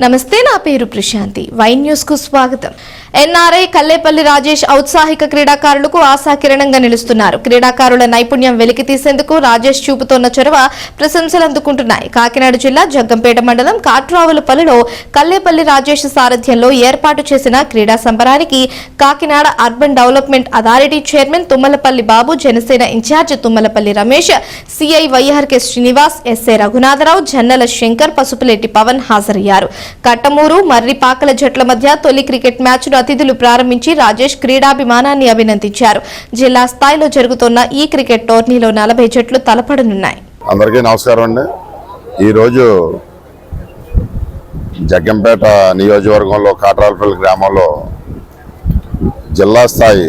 నమస్తే నా పేరు ప్రశాంతి. వై న్యూస్కు స్వాగతం. ఎన్ఆర్ఐ కల్లేపల్లి రాజేష్ ఔత్సాహిక క్రీడాకారులకు ఆశాకిరణంగా నిలుస్తున్నారు. క్రీడాకారుల నైపుణ్యం వెలికి తీసేందుకు రాజేష్ చూపుతోన్న చొరవ ప్రశంసలు అందుకుంటున్నాయి. కాకినాడ జిల్లా జగ్గంపేట మండలం కాట్రావులపల్లిలో కల్లేపల్లి రాజేష్ సారథ్యంలో ఏర్పాటు చేసిన క్రీడా సంబరానికి Kakinada urban development authority chairman Tummalapalli Babu Janasena incharge Tummalapalli Ramesh CI YRK Srinivas SA Raghunatharao Jannala Shankar Pasupuleti Pawan హాజరయ్యారు. కట్టమూరు మర్రిపాకల జట్ల మధ్య తొలి క్రికెట్ మ్యాచ్ను అతిథులు ప్రారంభించి రాజేష్ క్రీడాభిమానాన్ని అభినందించారు. జిల్లా స్థాయిలో జరుగుతున్న ఈ క్రికెట్ టోర్నీలో నలభై జట్లు తలపడనున్నాయి. అందరికీ నమస్కారం అండి. ఈరోజు జగ్గంపేట నియోజకవర్గంలో కాట్రాలపల్లి గ్రామంలో జిల్లా స్థాయి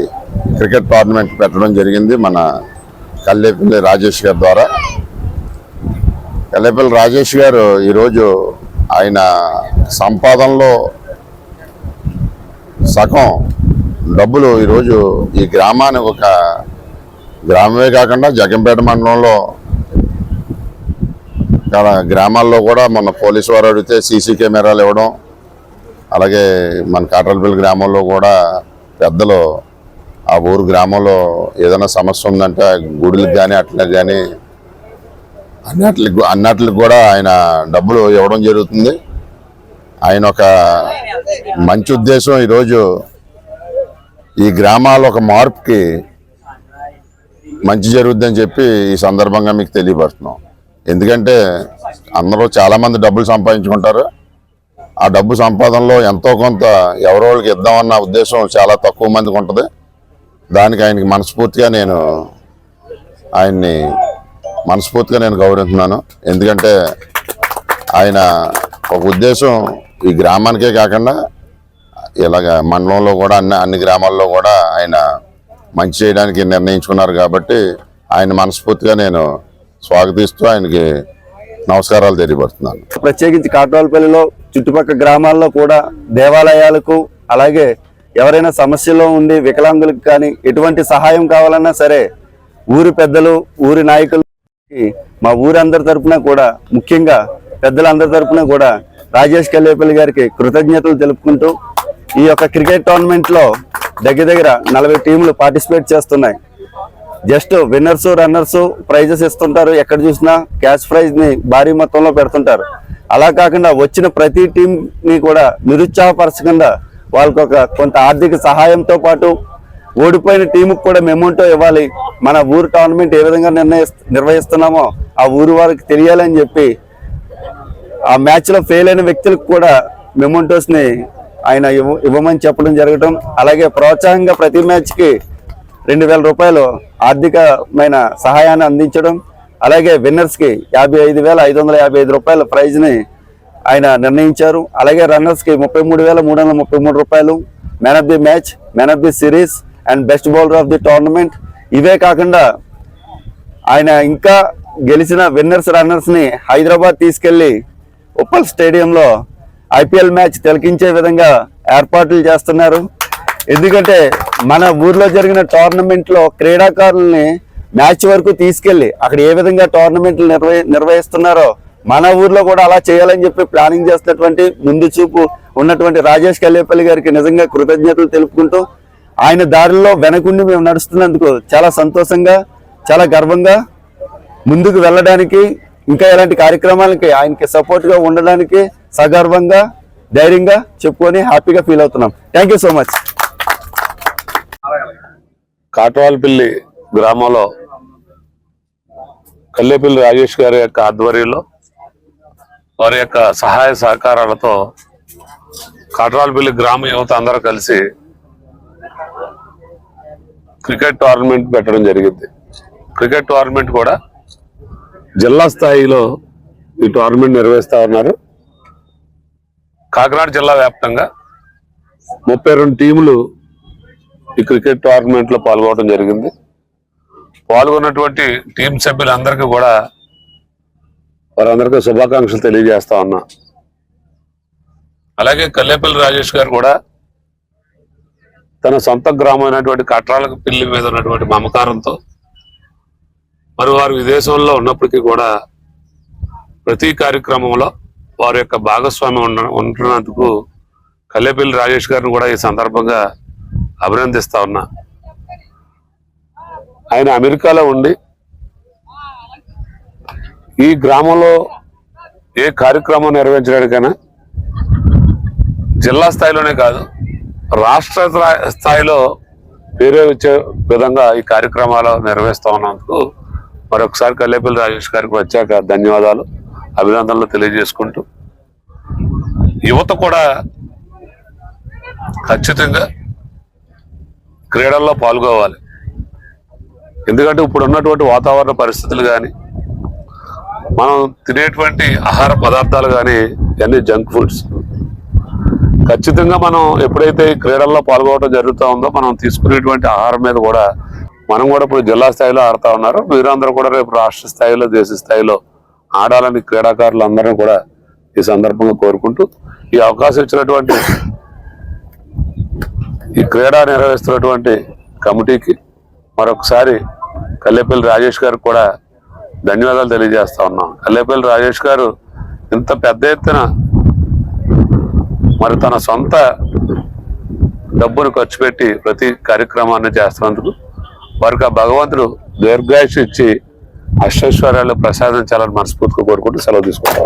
క్రికెట్ టోర్నమెంట్ పెట్టడం జరిగింది మన కల్లేపల్లి రాజేష్ గారి ద్వారా. కల్లేపల్లి రాజేష్ గారు ఈరోజు ఆయన సంపాదనలో సగం డబ్బులు ఈరోజు ఈ గ్రామానికి ఒక గ్రామమే కాకుండా జగంపేట మండలంలో గ్రామాల్లో కూడా మొన్న పోలీసు వారు అడిగితే సీసీ కెమెరాలు ఇవ్వడం అలాగే మన కాట్రలపల్లి గ్రామంలో కూడా పెద్దలు ఆ ఊరు గ్రామంలో ఏదైనా సమస్య ఉందంటే గుడులకు కానీ అట్లా కానీ అన్నట్లకి అన్నట్లకి కూడా ఆయన డబ్బులు ఇవ్వడం జరుగుతుంది. ఆయన ఒక మంచి ఉద్దేశం ఈరోజు ఈ గ్రామాల ఒక మార్పుకి మంచి జరుగుద్దని చెప్పి ఈ సందర్భంగా మీకు తెలియపరుస్తున్నాం. ఎందుకంటే అందరూ చాలామంది డబ్బులు సంపాదించుకుంటారు. ఆ డబ్బు సంపాదనలో ఎంతో కొంత ఎవరో వాళ్ళకి ఇద్దామన్న ఉద్దేశం చాలా తక్కువ మందికి ఉంటుంది. దానికి ఆయనకి మనస్ఫూర్తిగా నేను ఆయన్ని మనస్ఫూర్తిగా నేను గౌరవిస్తున్నాను. ఎందుకంటే ఆయన ఒక ఉద్దేశం ఈ గ్రామానికే కాకుండా ఇలాగ మండలంలో కూడా అన్ని అన్ని గ్రామాల్లో కూడా ఆయన మంచి చేయడానికి నిర్ణయించుకున్నారు కాబట్టి ఆయన మనస్ఫూర్తిగా నేను స్వాగతిస్తూ ఆయనకి నమస్కారాలు తెలియపడుతున్నాను ప్రత్యేకించి కాట్వాలపల్లిలో చుట్టుపక్కల గ్రామాల్లో కూడా దేవాలయాలకు అలాగే ఎవరైనా సమస్యలో ఉండి వికలాంగులకు కానీ ఎటువంటి సహాయం కావాలన్నా సరే ఊరి పెద్దలు ఊరి నాయకులు మా ఊరందరి తరఫున కూడా ముఖ్యంగా పెద్దలందరి తరపున కూడా రాజేష్ కల్లేపల్లి గారికి కృతజ్ఞతలు తెలుపుకుంటూ ఈ యొక్క క్రికెట్ టోర్నమెంట్లో దగ్గర దగ్గర నలభై టీంలు పార్టిసిపేట్ చేస్తున్నాయి. జస్ట్ విన్నర్స్ రన్నర్స్ ప్రైజెస్ ఇస్తుంటారు. ఎక్కడ చూసినా క్యాష్ ప్రైజ్ని భారీ మొత్తంలో పెడుతుంటారు. అలా కాకుండా వచ్చిన ప్రతి టీంని కూడా నిరుత్సాహపరచకుండా వాళ్ళకు ఒక కొంత ఆర్థిక సహాయంతో పాటు ఓడిపోయిన టీముకు కూడా మెమోంటో ఇవ్వాలి. మన ఊరు టోర్నమెంట్ ఏ విధంగా నిర్ణయి నిర్వహిస్తున్నామో ఆ ఊరు వారికి తెలియాలని చెప్పి ఆ మ్యాచ్లో ఫెయిల్ అయిన వ్యక్తులకు కూడా మెమోంటోస్ని ఆయన ఇవ్వ- ఇవ్వమని చెప్పడం జరగటం అలాగే ప్రోత్సాహంగా ప్రతి మ్యాచ్కి రెండు వేల రూపాయలు ఆర్థికమైన సహాయాన్ని అందించడం అలాగే విన్నర్స్కి యాభై ఐదు వేల ఐదు వందల యాభై ఐదు రూపాయల ప్రైజ్ని ఆయన నిర్ణయించారు. అలాగే రన్నర్స్కి ముప్పై మూడు వేల మూడు వందల ముప్పై మూడు రూపాయలు man of the match man of the series and best bowler of the tournament ఇవే కాకుండా ఆయన ఇంకా గెలిచిన విన్నర్స్ రన్నర్స్ని హైదరాబాద్ తీసుకెళ్ళి ఉప్పల్ స్టేడియంలో ఐపీఎల్ మ్యాచ్ తిలకించే విధంగా ఏర్పాట్లు చేస్తున్నారు. ఎందుకంటే మన ఊర్లో జరిగిన టోర్నమెంట్లో క్రీడాకారుల్ని మ్యాచ్ వరకు తీసుకెళ్ళి అక్కడ ఏ విధంగా టోర్నమెంట్లు నిర్వహి నిర్వహిస్తున్నారో మన ఊర్లో కూడా అలా చేయాలని చెప్పి ప్లానింగ్ చేస్తున్నటువంటి ముందు చూపు ఉన్నటువంటి రాజేష్ కల్లేపల్లి గారికి నిజంగా కృతజ్ఞతలు తెలుపుకుంటూ ఆయన దారిలో వెనకుండి మేము నడుస్తున్నందుకు చాలా సంతోషంగా చాలా గర్వంగా ముందుకు వెళ్ళడానికి ఇంకా ఇలాంటి కార్యక్రమాలకి ఆయనకి సపోర్ట్గా ఉండడానికి సగర్వంగా ధైర్యంగా చెప్పుకొని హ్యాపీగా ఫీల్ అవుతున్నాం. Thank you so much Katavalapalli గ్రామంలో కల్లేపల్లి రాజేష్ గారి యొక్క ఆధ్వర్యంలో వారి యొక్క సహాయ సహకారాలతో కాటవాలపల్లి గ్రామ యువత అందరూ కలిసి క్రికెట్ టోర్నమెంట్ పెట్టడం జరిగింది. క్రికెట్ టోర్నమెంట్ కూడా జిల్లా స్థాయిలో ఈ టోర్నమెంట్ నిర్వహిస్తా ఉన్నారు. కాకినాడ జిల్లా వ్యాప్తంగా ముప్పై రెండు టీములు ఈ క్రికెట్ టోర్నమెంట్లో పాల్గొనడం జరిగింది. పాల్గొన్నటువంటి టీం సభ్యులందరికీ కూడా వారందరికీ శుభాకాంక్షలు తెలియజేస్తా ఉన్నా. అలాగే కల్లేపల్లి రాజేష్ గారు కూడా తన సొంత గ్రామం అయినటువంటి కట్రాలకు పిల్లి మీద ఉన్నటువంటి మమకారంతో మరి వారు విదేశంలో ఉన్నప్పటికీ కూడా ప్రతి కార్యక్రమంలో వారి యొక్క భాగస్వామ్యం ఉండ ఉంటున్నందుకు కల్లేపల్లి రాజేష్ గారిని కూడా ఈ సందర్భంగా అభినందిస్తా ఉన్నా. ఆయన అమెరికాలో ఉండి ఈ గ్రామంలో ఏ కార్యక్రమం నిర్వహించడానికైనా జిల్లా స్థాయిలోనే కాదు రాష్ట్ర స్థాయిలో పేరే వచ్చే విధంగా ఈ కార్యక్రమాలు నిర్వహిస్తూ ఉన్నందుకు మరొకసారి కల్లేపల్లి రాజేష్ గారికి వచ్చాక ధన్యవాదాలు అభినందనలు తెలియజేసుకుంటూ. యువత కూడా ఖచ్చితంగా క్రీడల్లో పాల్గొవాలి. ఎందుకంటే ఇప్పుడు ఉన్నటువంటి వాతావరణ పరిస్థితులు కానీ మనం తినేటువంటి ఆహార పదార్థాలు కానీ ఇవన్నీ జంక్ ఫుడ్స్. ఖచ్చితంగా మనం ఎప్పుడైతే క్రీడల్లో పాల్గొనడం జరుగుతూ ఉందో మనం తీసుకునేటువంటి ఆహారం మీద కూడా మనం కూడా ఇప్పుడు జిల్లా స్థాయిలో ఆడుతా ఉన్నారు. మీరందరూ కూడా రేపు రాష్ట్ర స్థాయిలో దేశ స్థాయిలో ఆడాలని క్రీడాకారులు కూడా ఈ సందర్భంగా కోరుకుంటూ ఈ అవకాశం ఇచ్చినటువంటి ఈ క్రీడా నిర్వహిస్తున్నటువంటి కమిటీకి మరొకసారి కల్లేపల్లి రాజేష్ గారికి కూడా ధన్యవాదాలు తెలియజేస్తా ఉన్నాం. కల్లేపల్లి రాజేష్ గారు ఇంత పెద్ద ఎత్తున మరి తన సొంత డబ్బును ఖర్చు పెట్టి ప్రతి కార్యక్రమాన్ని చేస్తున్నందుకు వారికి ఆ భగవంతుడు దీర్ఘాయుష్ ఇచ్చి అష్టైశ్వర్యాలు ప్రసాదించాలని మనస్ఫూర్తిగా కోరుకుంటూ సెలవు తీసుకుంటాం.